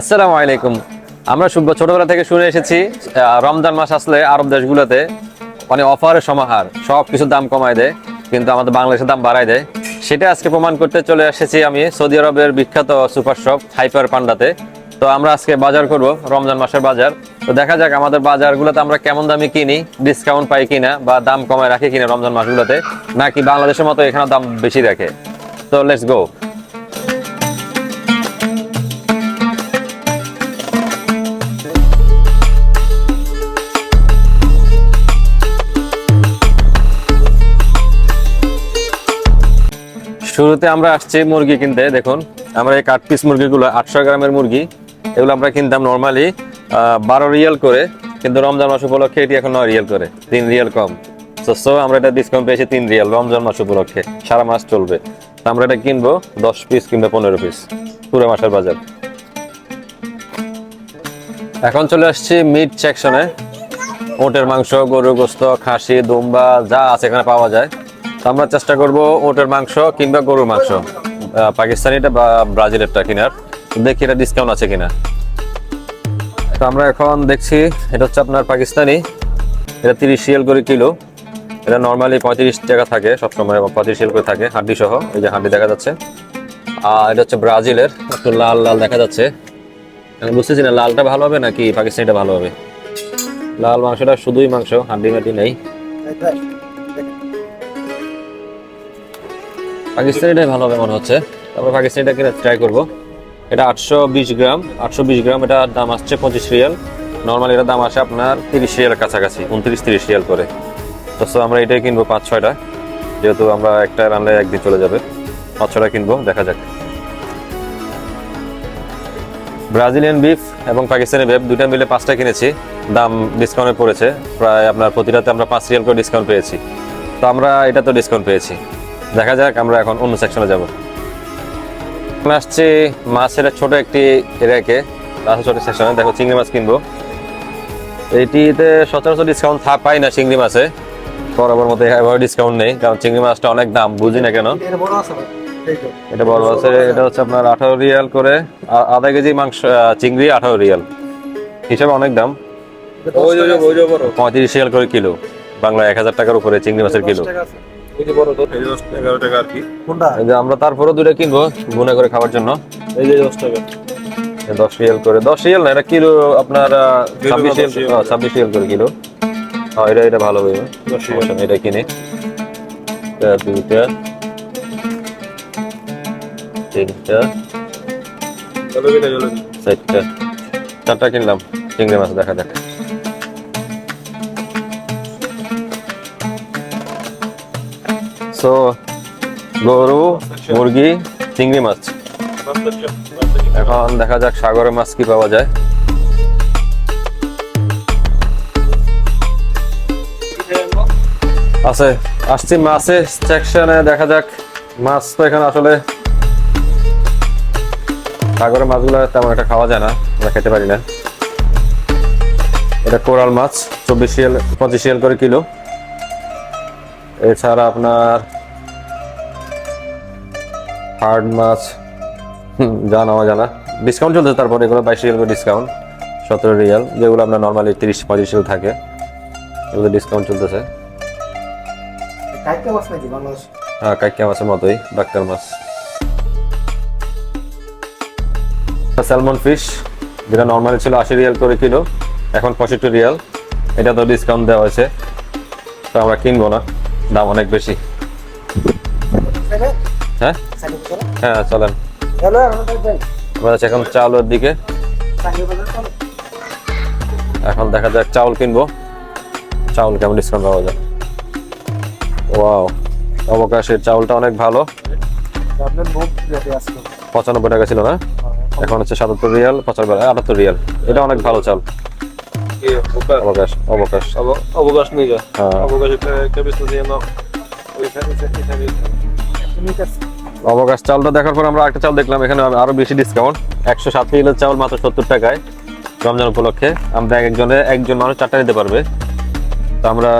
আসসালামু আলাইকুম। আমরা ছোটবেলা থেকে শুনে এসেছি রমজান মাস আসলে আরব দেশগুলোতে মানে অফারের সমাহার সব কিছু দাম কমায় দেয়, কিন্তু আমাদের বাংলাদেশের দাম বাড়ায় দেয়। সেটা আজকে প্রমাণ করতে চলে এসেছি আমি সৌদি আরবের বিখ্যাত সুপার শপ হাইপার পান্ডাতে। তো আমরা আজকে বাজার করব, রমজান মাসের বাজার। তো দেখা যাক আমাদের বাজারগুলোতে আমরা কেমন দামে কিনি ডিসকাউন্ট পাই কিনা বা দাম কমায় রাখি কিনা রমজান মাসগুলোতে, নাকি বাংলাদেশের মতো এখানে দাম বেশি রাখে তো লেটস গো শুরুতে আমরা আসছি মুরগি কিনতে, দেখুন, আমরা এই কাঠ পিস মুরগিগুলো, আটশো গ্রামের মুরগি, এগুলো আমরা কিনতাম নর্মালি বারো রিয়াল করে, কিন্তু রমজান মাস উপলক্ষে এটি এখন নয় রিয়াল করে, তিন রিয়াল কম। তো সো আমরা এটা ডিসকাউন্ট পেয়েছি তিন রিয়াল রমজান মাস উপলক্ষে, সারা মাস চলবে। তো আমরা এটা কিনবো, দশ পিস কিংবা পনেরো পিস পুরো মাসের বাজার। এখন চলে আসছি মিট সেকশনে ওটের মাংস, গরুর গোস্ত, খাসি, দুম্বা, যা আছে এখানে পাওয়া যায়। আমরা চেষ্টা করব ওটের মাংস কিংবা গরুর মাংস। পাকিস্তানিটা বা ব্রাজিলেরটা কেনার। দেখি এটা ডিসকাউন্ট আছে কিনা। তো আমরা এখন দেখছি এটা হচ্ছে আপনার পাকিস্তানি। এটা তিরিশ রিয়াল করে কিলো। এটা নর্মালি পঁয়ত্রিশ টাকা থাকে সবসময় পঁয়ত্রিশ রিয়াল করে থাকে হাড্ডি সহ। এই যে হাড্ডি দেখা যাচ্ছে। আর এটা হচ্ছে ব্রাজিলের। একটু লাল লাল দেখা যাচ্ছে। আমি বুঝতেছি না, লালটা ভালো হবে নাকি পাকিস্তানিটা ভালো হবে? লাল মাংসটা শুধুই মাংস, হাড্ডি মাটি নেই। পাকিস্তানিটাই ভালো হবে মনে হচ্ছে। তারপরে পাকিস্তানিটা কিনে ট্রাই করব। এটা আটশো বিশ গ্রাম। আটশো বিশ গ্রাম এটার দাম আসছে পঁচিশ রিয়াল। নর্মালি এটার দাম আসে আপনার তিরিশ রিয়ালের কাছাকাছি, উনত্রিশ তিরিশ রিয়াল করে। তো আমরা এটাই কিনবো পাঁচ, ছয়টা। যেহেতু আমরা একটা রান্নায় একদিন চলে যাবে। পাঁচ, ছয়টা কিনবো, দেখা যাক। ব্রাজিলিয়ান বিফ এবং পাকিস্তানি বিফ দুটা মিলে পাঁচটা কিনেছি। দাম ডিসকাউন্টে পড়েছে। প্রায় আপনার প্রতিটাতে আমরা পাঁচ রিয়াল করে ডিসকাউন্ট পেয়েছি। তো আমরা এটা তো ডিসকাউন্ট পেয়েছি। দেখা যাক আমরা এখন অন্য সেকশনে যাব। আমরা আসছি মাছের ছোট একটি রেকে তাছাড়া ছোট সেকশনে দেখো চিংড়ি মাছ কিনবো। এইটিতে সচরাচর ডিসকাউন্ট থা পাই না চিংড়ি মাছে। বরাবর মতো এভাবে ডিসকাউন্ট নেই কারণ চিংড়ি মাছটা অনেক দাম বুঝি না কেন? এটা বড় আছে এটা হচ্ছে আপনার আঠারো রিয়াল করে আধা কেজি মাংস চিংড়ি আঠারো রিয়াল। হিসাবে অনেক দাম। পঁয়ত্রিশ রিয়াল করে কিলো বাংলা এক হাজার টাকার উপরে চিংড়ি মাছের কিলো। ওই যে বড় তো এই যে 11 টাকা আর কি। কোনটা? এই যে আমরা তারপরেও দুটো কিনবো গুনে করে খাওয়ার জন্য। এই যে 10 টাকা। দশ রিয়াল করে। দশ রিয়াল না এটা কিলো আপনার ছাব্বিশ দশ রিয়াল। ছাব্বিশ রিয়াল করে কিলো। হ্যাঁ এটা এটা ভালো হবে। 10 সমস্যা নেই, এটা কিনে। দুইটা। তিনটা। চারটা কিনলাম। চিংড়ি মাছ দেখা যাক। সো গরু, মুরগি, চিংড়ি মাছ। এখন দেখা যাক সাগরের মাছ কি পাওয়া যায়। আছে, আসছি মাছের সেকশনে দেখা যাক মাছ তো এখানে আসলে সাগরের মাছগুলো তেমন একটা খাওয়া যায় না, আমরা খেতে পারি না। এটা কোরাল মাছ, চব্বিশ রিয়াল পঁচিশ রিয়াল করে কিলো। এছাড়া আপনার হার্ড মাছ জানা জানা ডিসকাউন্ট চলছে তারপরে এগুলো বাইশ রিয়াল করে ডিসকাউন্ট সতেরো রিয়াল যেগুলো আপনার নর্মালি তিরিশ পঁয়ত্রিশ রিয়াল থাকে। এগুলো ডিসকাউন্ট চলতেছে। হ্যাঁ কাইকা মাছের মতোই ডাক্তার মাছ। স্যালমন ফিশ যেটা নর্মালি ছিল আশি রিয়াল করে কিলো এখন পঁয়ষট্টি রিয়াল। এটা তো ডিসকাউন্ট দেওয়া হয়েছে তো আমরা কিনবো না। দাম অনেক বেশি। হ্যাঁ? হ্যাঁ চলেন। এখন চাউলের দিকে। এখন দেখা যাক চাউল কিনবো। চাউল কেমন ডিসকাউন্ট পাওয়া যায়। ওয়াও অবকাশের চাউলটা অনেক ভালো। পঁচানব্বই টাকা ছিল না? এখন হচ্ছে সাতাত্তর রিয়াল পঁচানব্বই আটাত্তর রিয়াল। এটা অনেক ভালো চাল অবকাশ? যা হ্যাঁ। অবকাশ চালটা দেখার পর আমরা একটা চাল দেখলাম এখানে আরও বেশি ডিসকাউন্ট একশো সাত কিলো চাল মাত্র সত্তর টাকায় রমজান উপলক্ষে। আমরা এক একজনে একজন মানুষ চারটা নিতে পারবে। তো আমরা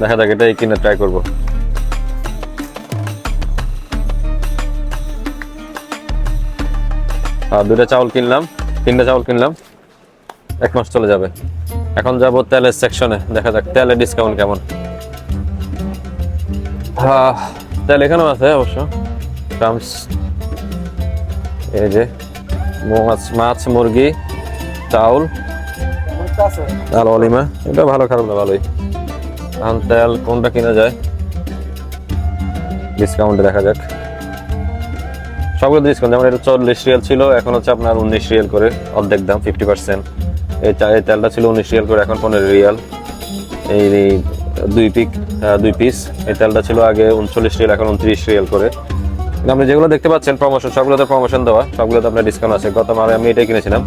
দেখা যাক এটাই কিনে ট্রাই করব। আর দুটা চাউল কিনলাম তিনটা চাউল কিনলাম। এক মাস চলে যাবে। এখন যাব তেলের সেকশনে দেখা যাক তেলের ডিসকাউন্ট কেমন। তেল এখানেও আছে অবশ্য। টার্মস, এই যে, মাছ মাছ, মুরগি, চাউল, আর অলিমা। এটা ভালো, খারাপ না, ভালোই। এখন তেল কোনটা কিনা যায়? ডিসকাউন্টে দেখা যাক। সবগুলো ডিসকাউন্ট যেমন এটা চল্লিশ রিয়াল ছিল, এখন হচ্ছে আপনার উনিশ রিয়াল করে অর্ধেক দাম ফিফটি পার্সেন্ট এই তেলটা ছিল উনিশ রিয়াল করে এখন পনেরো রিয়াল। এই দুই পিক দুই পিস এই তেলটা ছিল আগে উনচল্লিশ রিয়াল এখন উনত্রিশ রিয়াল করে। আপনি যেগুলো দেখতে পাচ্ছেন প্রমোশন সবগুলোতে প্রমোশন দেওয়া সবগুলোতে আপনার ডিসকাউন্ট আছে। গত মাসে আমি এটাই কিনেছিলাম।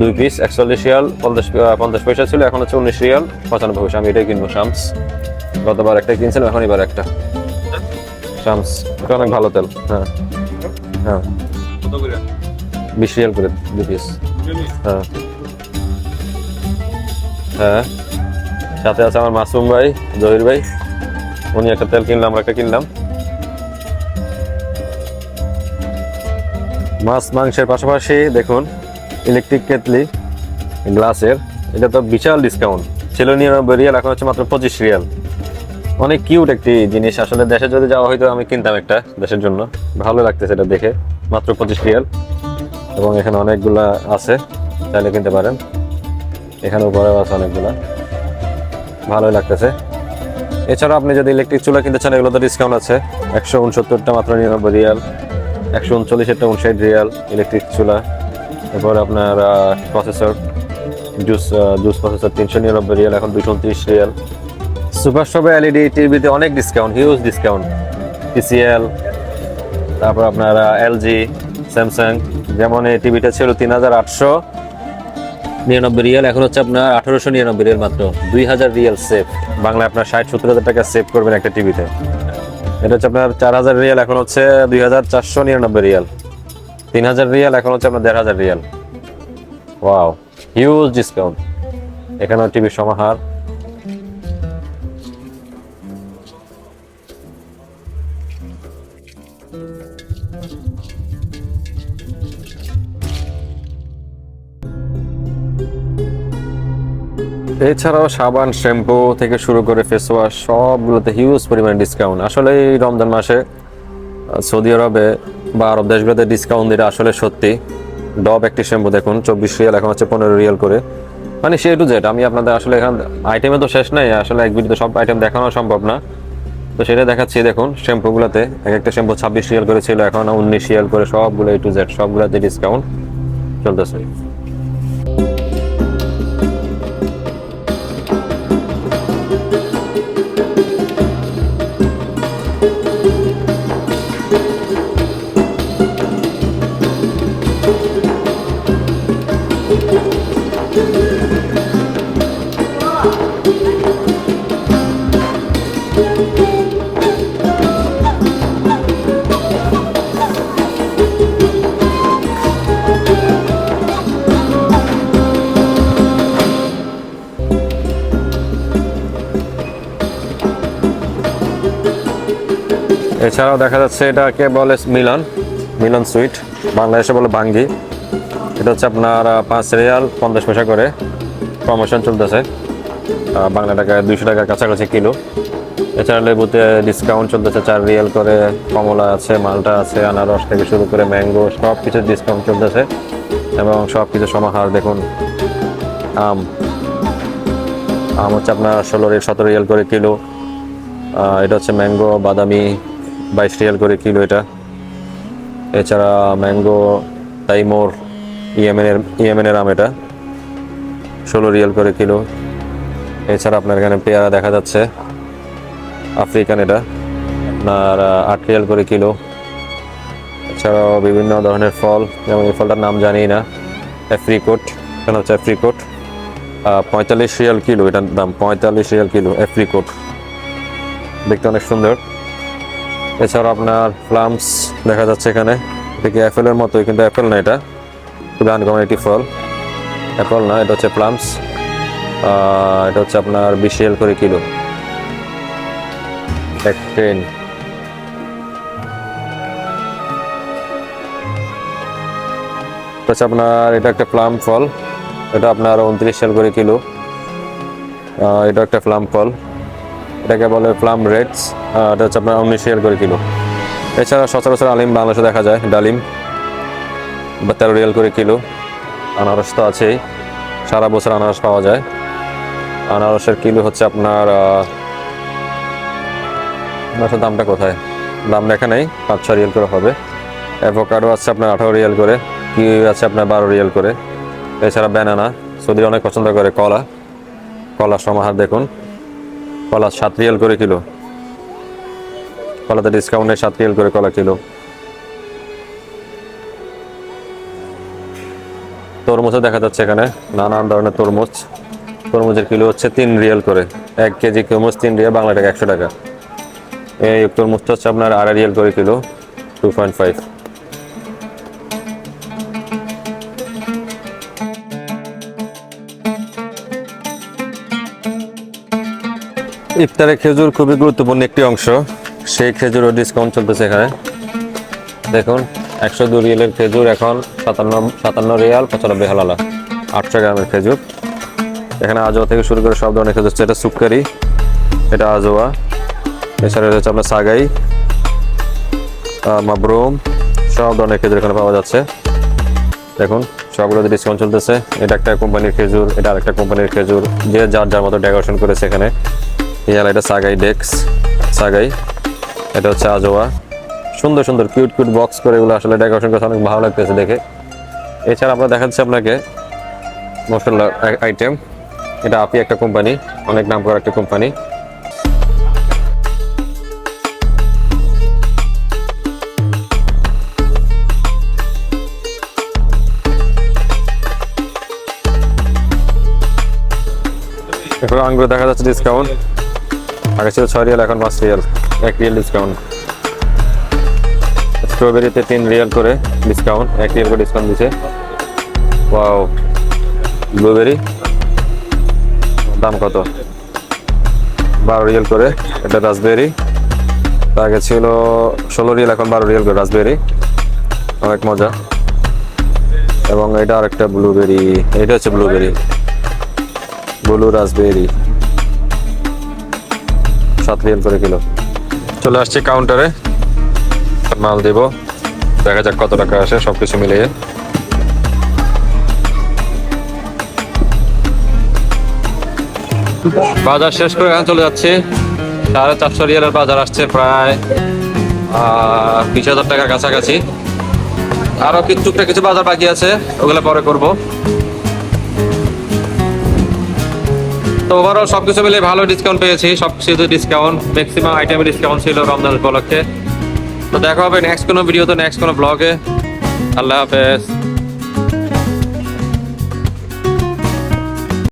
দুই পিস একচল্লিশ রিয়াল পঞ্চাশ পঞ্চাশ পয়সা ছিল এখন হচ্ছে উনিশ রিয়াল পঁচানব্বই পয়সা। আমি এটাই কিনবো শামস। গতবার একটা কিনছিলাম এখন এবার একটা। শামস এটা অনেক ভালো তেল হ্যাঁ। হ্যাঁ। বিশ রিয়াল করে দুই পিস হ্যাঁ। হ্যাঁ। সাথে আছে আমার মাসুম ভাই, জহির ভাই। উনি একটা তেল কিনলাম আমরা একটা কিনলাম। মাছ, মাংসের পাশাপাশি দেখুন ইলেকট্রিক কেটলি, গ্লাসের। এটা তো বিশাল ডিসকাউন্ট ছিল নিরানব্বই রিয়াল, এখন হচ্ছে মাত্র পঁচিশ রিয়াল। অনেক কিউট একটি জিনিস। আসলে দেশে যদি যাওয়া হয়তো আমি কিনতাম একটা দেশের জন্য। ভালো লাগতেছে এটা দেখে। মাত্র পঁচিশ রিয়াল। এবং এখানে অনেকগুলা আছে। চাইলে কিনতে পারেন। এখানে উপরেও আছে অনেকগুলা। ভালোই লাগতেছে। এছাড়া আপনি যদি ইলেকট্রিক চুলা কিনতে চান, এগুলোতে ডিসকাউন্ট আছে। একশো উনসত্তরটা মাত্র নিরানব্বই রিয়াল, একশো উনচল্লিশেরটা উনষাট রিয়াল ইলেকট্রিক চুলা। এরপর আপনার প্রসেসর জুস জুস প্রসেসর তিনশো নিরানব্বই রিয়াল, এখন দুশো উনত্রিশ রিয়াল। সুপার শপে এলইডি টিভিতে অনেক ডিসকাউন্ট হিউজ ডিসকাউন্ট টিসিএল তারপর আপনার এলজি স্যামসাং যেমন এই টিভিটা ছিল তিন হাজার আটশো। নিরানব্বই রিয়াল, এখন হচ্ছে আপনার আঠারোশো নিরানব্বই রিয়াল মাত্র। দুই হাজার রিয়াল সেভ। বাংলায় আপনার ষাট, সত্তর হাজার টাকা সেভ করবেন একটা টিভিতে। এটা হচ্ছে আপনার চার হাজার রিয়াল, এখন হচ্ছে দুই হাজার চারশো নিরানব্বই রিয়াল। তিন হাজার রিয়াল, এখন হচ্ছে আপনার দেড় হাজার রিয়াল। Wow, huge discount. এখানে টিভির সমাহার। এছাড়াও সাবান, শ্যাম্পু থেকে শুরু করে ফেস ওয়াশ সবগুলোতে হিউজ পরিমাণ ডিসকাউন্ট আসলে এই রমজান মাসে সৌদি আরবে বা আরব দেশগুলোতে ডিসকাউন্ট দিলে আসলে সত্যি, ডব একটি শ্যাম্পু দেখুন, চব্বিশ রিয়াল, এখন হচ্ছে পনেরো রিয়াল করে। মানে সে টু জেড আমি আপনাদের আসলে এখান আইটেমে তো শেষ নাই, আসলে এক ভিডিওতে সব আইটেম দেখানো সম্ভব না। তো সেটা দেখাচ্ছি, দেখুন, শ্যাম্পুগুলোতে এক একটা শ্যাম্পু ছাব্বিশ রিয়াল করে ছিল, এখন উনিশ রিয়াল করে সবগুলো এ টু জেড সবগুলোতে ডিসকাউন্ট চলতেছে। এছাড়াও দেখা যাচ্ছে এটাকে বলে মিলন মিলন সুইট, বাংলাদেশে বলে ভাঙ্গি এটা হচ্ছে আপনার পাঁচ রিয়াল পঞ্চাশ পয়সা করে। প্রমোশন চলতেছে। বাংলা টাকায় দুইশো টাকার কাছাকাছি কিলো। এছাড়া লেবুতে ডিসকাউন্ট চলতেছে চার রিয়াল করে, কমলা আছে, মালটা আছে, আনারস থেকে শুরু করে ম্যাঙ্গো, সব কিছুর ডিসকাউন্ট চলতেছে। এবং সব কিছু সমাহার দেখুন, আম। আম হচ্ছে আপনার ষোলো রিয়াল, সতেরো রিয়াল করে কিলো। এটা হচ্ছে ম্যাঙ্গো, বাদামি, বাইশ রিয়াল করে কিলো এটা। এছাড়া ম্যাঙ্গো, তাইমোর, ইয়েমেনের ইয়েমেনের আম এটা, ষোলো রিয়াল করে কিলো। এছাড়া আপনার এখানে পেয়ারা দেখা যাচ্ছে। আফ্রিকান এটা। আপনার আট রিয়াল করে কিলো। এছাড়াও বিভিন্ন ধরনের ফল। যেমন এই ফলটার নাম জানি না। অ্যাফ্রিকোট এখানে হচ্ছে অ্যাফ্রিকোট পঁয়তাল্লিশ রিয়াল কিলো এটার দাম। পঁয়তাল্লিশ রিয়াল কিলো অ্যাফ্রিকোট দেখতে অনেক সুন্দর। এছাড়া আপনার প্লামস দেখা যাচ্ছে এখানে। এটা কি অ্যাপেলের মতোই? কিন্তু অ্যাপেল না এটা। খুবই আনকমন একটি ফল। অ্যাপেল না, এটা হচ্ছে প্লামস। এটা হচ্ছে আপনার বিশ রিয়াল করে কিলো। এক ট্রেন। হচ্ছে আপনার, এটা একটা প্লাম ফল। এটা আপনার উনত্রিশ সাল করে কিলো। এটা একটা প্লাম ফল। এটাকে বলে প্লাম রেডস। এটা হচ্ছে আপনার উনিশ রিয়াল করে কিলো। এছাড়া সচরাচর আলিম বাংলাদেশে দেখা যায়, ডালিম। বা তেরো রিয়াল করে কিলো। আনারস তো আছেই। সারা বছর আনারস পাওয়া যায়। আনারসের কিলো হচ্ছে আপনার আনারসের দামটা কোথায়? দাম লেখা নেই, পাঁচ ছ রিয়েল করে হবে। অ্যাভোকাডো আছে আপনার আঠারো রিয়েল করে কিউই আছে আপনার বারো রিয়েল করে। এছাড়া ব্যানানা সৌদি অনেক পছন্দ করে, কলা। কলা সমাহার দেখুন। কলা সাত রিয়েল করে কিলো। কলাতে ডিসকাউন্টে সাত রিয়েল করে কলা কিলো। তরমুজও দেখা যাচ্ছে এখানে, নানান ধরনের তরমুজ। তরমুজের কিলো হচ্ছে তিন রিয়াল করে। এক কেজি তরমুজ তিন রিয়াল, বাংলা টাকা একশো টাকা। এই তরমুজটা হচ্ছে আপনার আড়াই রিয়াল করে কিলো টু পয়েন্ট ফাইভ ইফতারে খেজুর খুবই গুরুত্বপূর্ণ একটি অংশ। সেই খেজুরও ডিসকাউন্ট চলতেছে এখানে। দেখুন, একশো দু রিয়ালের খেজুর এখন সাতান্ন সাতান্ন রিয়াল পঁচানব্বই হালালা। আটশো গ্রামের খেজুর। এখানে আজোয়া থেকে শুরু করে সব ধরনের খেজুর হচ্ছে। এটা সুক্কারি এটা আজোয়া, এছাড়া হচ্ছে আপনার সাগাই মাবরুম, সব ধরনের খেজুর এখানে পাওয়া যাচ্ছে। দেখুন, সবগুলোতে ডিসকাউন্ট চলতেছে। এটা একটা কোম্পানির খেজুর, এটা আরেকটা কোম্পানির খেজুর। যে যার যার মতো ডেকোরেশন করেছে এখানে। ইয়াল এটা সাগাই ডেক্স সাগাই, এটা হচ্ছে আজোয়া। সুন্দর সুন্দর কিউট কিউট বক্স করে এগুলো আসলে ডেকোরেশন করতে অনেক ভালো লাগতেছে দেখে। এছাড়া আমরা দেখাচ্ছি আপনাকে মশলা আইটেম এটা আপি একটা কোম্পানি, অনেক নাম করা একটা কোম্পানি। এখন আঙ্গুর দেখা যাচ্ছে ডিসকাউন্ট আগে ছিল ছয় রিয়াল এখন পাঁচ রিয়াল এক রিয়াল ডিসকাউন্ট স্ট্রবেরিতে তিন রিয়াল করে ডিসকাউন্ট এক রিয়াল করে ডিসকাউন্ট দিচ্ছে ওয়াও ব্লুবেরি দাম কত? বারো রিয়েল করে, এটা রাসবেরি। আগে ছিল ষোলো রিয়েল, এখন বারো রিয়েল করে রাসবেরি। অনেক মজা। এবং এটা আরেকটা ব্লুবেরি। এটা হচ্ছে ব্লুবেরি। Blue raspberry. সাত রিয়াল করে কিলো। চলে আসছি কাউন্টারে মাল দেব। দেখা যাক কত টাকা আসে, সবকিছু মিলিয়ে। বাজার শেষ করে এখন চলে যাচ্ছে। সাড়ে চারশো রিয়ালের বাজার আসছে প্রায় বিশ হাজার টাকার কাছাকাছি। আরও কিছু কিছু বাজার বাকি আছে, ওগুলো পরে করব। তো ওভারঅল সবকিছু মিলে ভালো ডিসকাউন্ট পেয়েছি সব কিছু ডিসকাউন্ট ম্যাক্সিমাম আইটেমের ডিসকাউন্ট ছিল রমজান উপলক্ষে। তো দেখা হবে নেক্সট কোনো ভিডিও তো নেক্সট কোনো ব্লগে আল্লাহ হাফেজ।